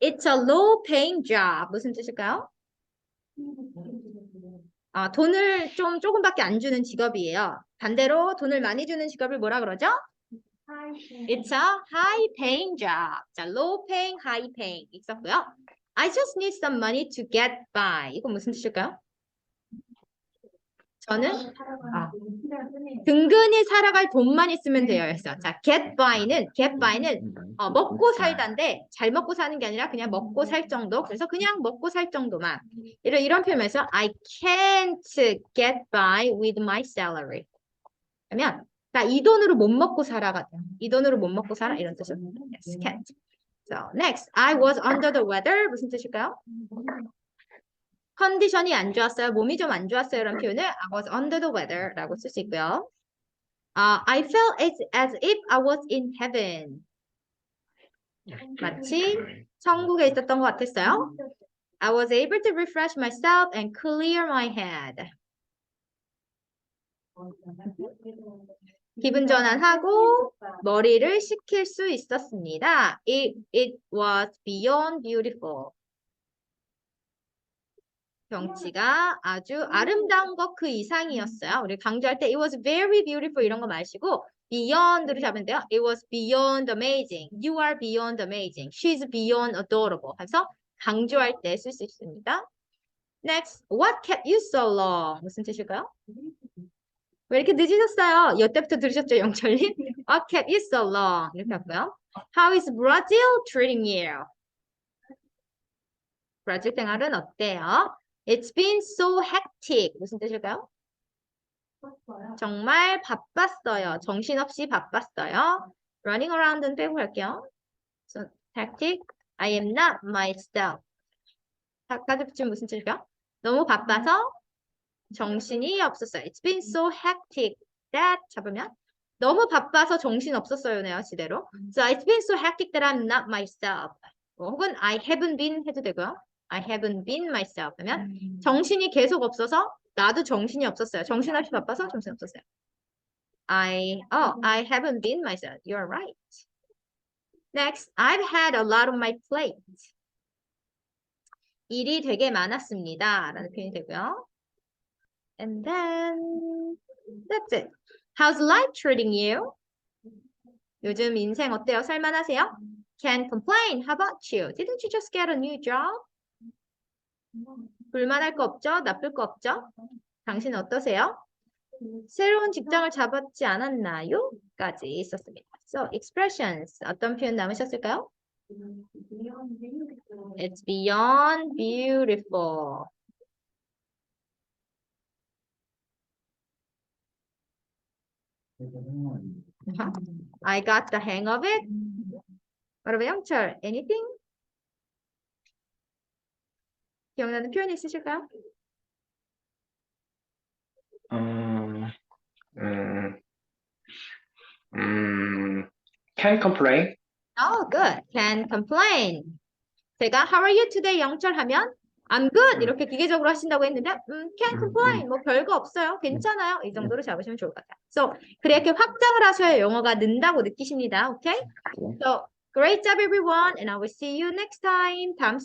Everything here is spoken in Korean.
It's a low paying job. 무슨 뜻일까요? 아, 돈을 좀 조금밖에 안 주는 직업이에요. 반대로 돈을 많이 주는 직업을 뭐라 그러죠? It's a high paying job. 자, low paying, high paying 있었고요. I just need some money to get by. 이건 무슨 뜻일까요? 저는 아, 근근히 살아갈 돈만 있으면 돼요. 했어. 자, get by는 get by는 어, 먹고 살다인데 잘 먹고 사는 게 아니라 그냥 먹고 살 정도. 그래서 그냥 먹고 살 정도만. 이런 이런 표현에서 I can't get by with my salary. 그러면 자, 이 돈으로 못 먹고 살아가. 이 돈으로 못 먹고 살아 이런 뜻이요. Yes, can't. So next, I was under the weather 무슨 뜻일까요? 컨디션이 안 좋았어요. 몸이 좀 안 좋았어요. 라는 표현을 I was under the weather 라고 쓸 수 있고요. 아, I felt as, as if I was in heaven. 마치 천국에 있었던 것 같았어요. I was able to refresh myself and clear my head. 기분 전환하고 머리를 식힐 수 있었습니다. It, it was beyond beautiful. 경치가 아주 아름다운 것 그 이상이었어요. 우리 강조할 때 it was very beautiful 이런 거 마시고 beyond로 잡으면 돼요. It was beyond amazing. You are beyond amazing. She's beyond adorable. 해서 강조할 때 쓸 수 있습니다. Next, what kept you so long? 무슨 뜻일까요? 왜 이렇게 늦으셨어요? 여태부터 들으셨죠, 영철님? What kept you so long? 이렇게 하고요. How is Brazil treating you? 브라질 생활은 어때요? It's been so hectic. 무슨 뜻일까요? 정말 바빴어요. 정신없이 바빴어요. Running around은 빼고 할게요. So, hectic. I am not myself. 까지 붙이면 무슨 뜻일까요? 너무 바빠서 정신이 없었어요. It's been so hectic that 잡으면 너무 바빠서 정신 없었어요네요. 지대로. So it's been so hectic that I'm not myself. 뭐 혹은 I haven't been 해도 되고요. I haven't been myself 하면 정신이 계속 없어서 나도 정신이 없었어요. 정신없이 바빠서 정신 없었어요. I oh I haven't been myself. You're right. Next, I've had a lot on my plate. 일이 되게 많았습니다. 라는 표현이 되고요. And then that's it. How's life treating you? 요즘 인생 어때요? 살만하세요? Can't complain. How about you? Didn't you just get a new job? 불만할 거 없죠? 나쁠 거 없죠? 당신 어떠세요? 새로운 직장을 잡았지 않았나요? 까지 있었습니다. So, expressions. 어떤 표현 남으셨을까요? It's beyond beautiful. I got the hang of it. What about 영철? Anything? 기억나는 표현 있으실까요? 음, 음, 음, can't complain. Oh, good. Can complain. 제가 How are you today? 영철 하면 I'm good. 이렇게 기계적으로 하신다고 했는데 음, can complain. 뭐 별거 없어요. 괜찮아요. 이 정도로 잡으시면 좋을 것 같아요. So, 그렇게 확장을 하셔야 영어가 는다고 느끼십니다. Okay? So, great job everyone and I will see you next time. 다음 시간